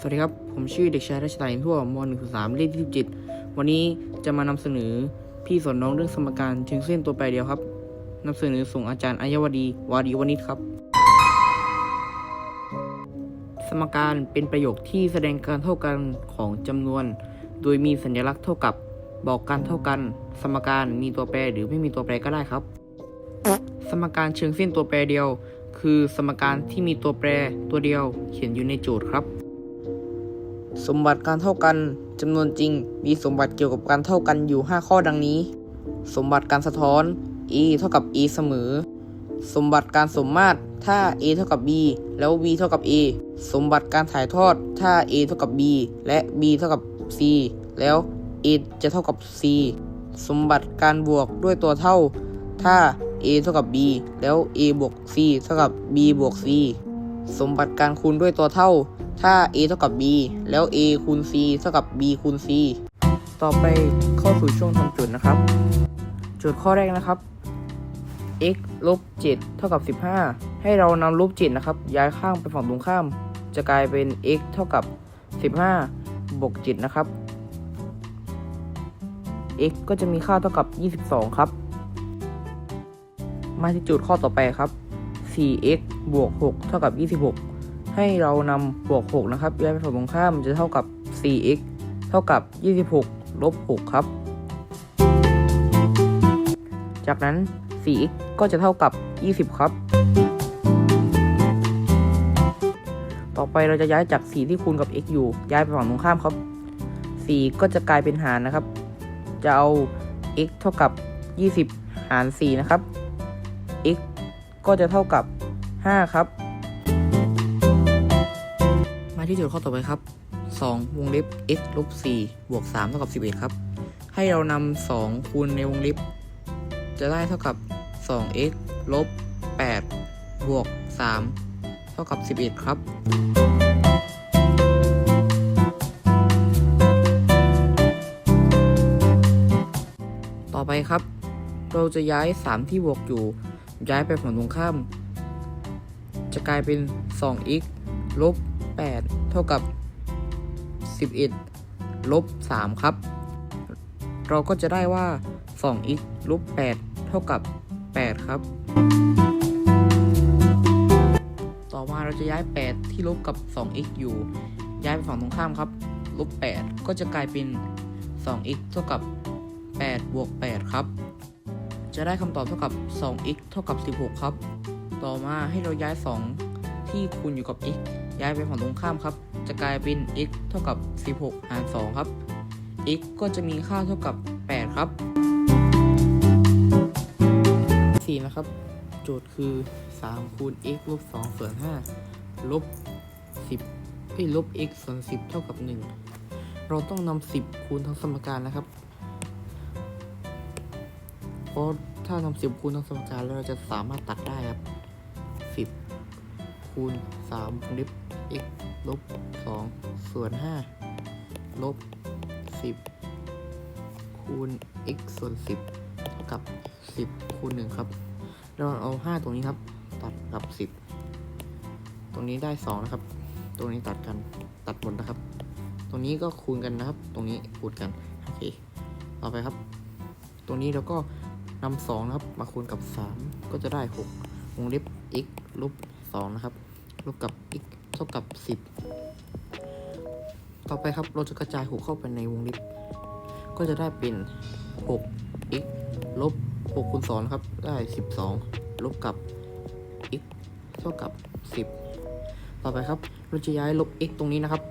สวัสดีครับ ผมชื่อเด็กชายรัชตาอินทั่วม .1 3เลขที่17วันนี้จะมานำเสนอพี่สอนน้องเรื่องสมการเชิงเส้นตัวแปรเดียวครับนำเสนอส่งอาจารย์อัยวดี วาดีวณิชครับ สมการเป็นประโยคที่แสดงการเท่ากันของจำนวน โดยมีสัญลักษณ์เท่ากับ บอกการเท่ากัน สมการมีตัวแปรหรือไม่มีตัวแปรก็ได้ครับ สมการเชิงเส้นตัวแปรเดียว คือสมการที่มีตัวแปรตัวเดียวเขียนอยู่ในโจทย์ครับ สมบัติการเท่ากันจำนวนจริงมีสมบัติเกี่ยวกับการเท่ากันอยู่ 5 ข้อดังนี้ สมบัติการสะท้อน e เท่ากับ e เสมอ สมบัติการสมมาตรถ้า a เท่ากับ b แล้ว b เท่ากับ a สมบัติการถ่ายทอดถ้า a เท่ากับ b และ b เท่ากับ c แล้ว a จะเท่ากับ c สมบัติการบวกด้วยตัวเท่า ถ้า a เท่ากับ b แล้ว a บวก c เท่ากับ b บวก c สมบัติการคูณด้วยตัวเท่า ถ้า a เท่ากับ b แล้ว a คูณ c เท่ากับ b คูณ c ต่อไปเข้าสู่ช่วงทำโจทย์นะครับ โจทย์ข้อแรกนะครับ x ลบ7เท่ากับ 15 ให้เรานำลบ7นะครับ ย้ายข้างไปฝั่งตรงข้าม จะกลายเป็น x เท่ากับ 15 บวก7นะครับ x ก็จะมีค่าเท่ากับ 22 ครับ มาที่โจทย์ข้อต่อไปครับ 4x บวก 6 เท่ากับ 26 ให้เรานำบวก6นะครับย้ายไปฝั่งตรงข้ามจะเท่ากับ 4x เท่ากับ 26ลบ6ครับ จากนั้น 4x ก็จะเท่ากับ 20 ครับ ต่อไปเราจะย้ายจาก 4 ที่คูณกับ x อยู่ ย้ายไปฝั่งตรงข้ามครับ 4 ก็จะกลายเป็นหารนะครับ จะเอา x เท่ากับ 20 หาร 4 นะครับ x ก็จะเท่ากับ 5 ครับ ที่โจทย์ข้อต่อไปครับ 2 วงเล็บ x ลบ4บวก3เท่ากับ11 ครับ ให้เรานำ2คูณในวงเล็บ จะได้เท่ากับ 2x ลบ8บวก3เท่ากับ 11 ครับต่อไปครับ เราจะย้าย 3 ที่บวกอยู่ ย้ายไปฝั่งตรงข้าม จะกลายเป็น 2x ลบ 8 เท่ากับ 11 ลบ 3 ครับ เราก็จะได้ว่า 2x ลบ 8 เท่ากับ 8 ครับ ต่อมาเราจะย้าย 8 ที่ลบกับ 2x อยู่ ย้ายไปฝั่งตรงข้ามครับ ลบ 8 ก็จะกลายเป็น 2x เท่ากับ 8 บวก 8 ครับ จะได้คำตอบเท่ากับ 2x เท่ากับ 16 ครับ ต่อมาให้เราย้าย 2 ที่คูณอยู่กับ x ย้ายไปฝั่งตรงข้ามครับ จะกลายเป็น x เท่ากับ 16 หาร 2 ครับ x ก็จะมีค่าเท่ากับ 8 ครับ 4 นะครับ โจทย์คือ 3 คูณ x ลบ 2 ส่วน 5 ลบ 10เอ้ย ลบ x ส่วน 10 เท่ากับ 1 เราต้องนำ10 คูณทั้งสมการนะครับ เพราะถ้านำ10 คูณทั้งสมการแล้วเราจะสามารถตัดได้ครับ 10 คูณ3วงเล็บ x ลบ 2 ส่วน 5 ลบ 10 คูณ x ส่วน 10 เท่ากับ 10 คูณ 1 ครับ เราเอา 5 ตรงนี้ครับ ตัดกับ 10 ตรงนี้ได้ 2 นะครับ ตรงนี้ตัดกัน ตัดหมดนะครับ ตรงนี้ก็คูณกันนะครับ ตรงนี้คูณกัน โอเค ต่อไปครับ ตรงนี้เราก็นำ2นะครับ มาคูณกับ 3 ก็จะได้ 6 วงเล็บ x ลบ 2 นะครับลบกับ x เท่ากับ 10 ต่อไปครับเราจะกระจาย 6 เข้าไปในวงเล็บก็จะได้เป็น 6x ลบ6คูณ2นะครับ ได้ 12 ลบกับ x เท่ากับ 10 ต่อไปครับ เราจะย้ายลบ x ตรงนี้นะครับ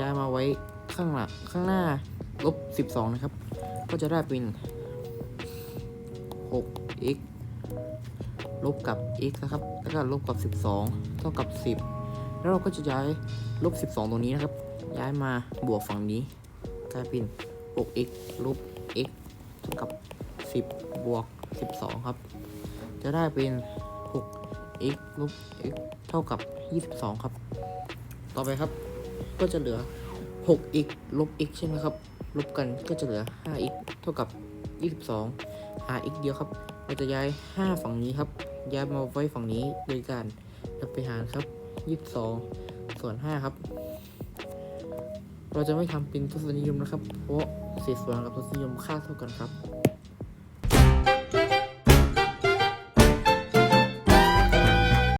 ย้ายมาไว้ข้างหลังข้างหน้าลบ 12 นะครับ ก็จะได้เป็น 6x ลบกับ x นะครับ แล้วก็ลบกับ 12 เท่ากับ 10 แล้วเราก็จะย้ายลบ 12 ตรงนี้นะครับ ย้ายมาบวกฝั่งนี้ กลายเป็น 6x ลบ x เท่ากับ 10 บวก 12 ครับ จะได้เป็น 6x ลบ x เท่ากับ 22 ครับ ต่อไปครับ ก็จะเหลือ 6x ลบ x ใช่ไหมครับ ลบกันก็จะเหลือ 5x เท่ากับ 22 หา x เดียวครับ เราจะย้าย 5 ฝั่งนี้ครับ ย้ายมาไว้ฝั่งนี้โดยการนำไปหารครับ 22 ส่วน 5 ครับ เราจะไม่ทำเป็นทศนิยมนะครับ เพราะเศษส่วนกับทศนิยมค่าเท่ากันครับ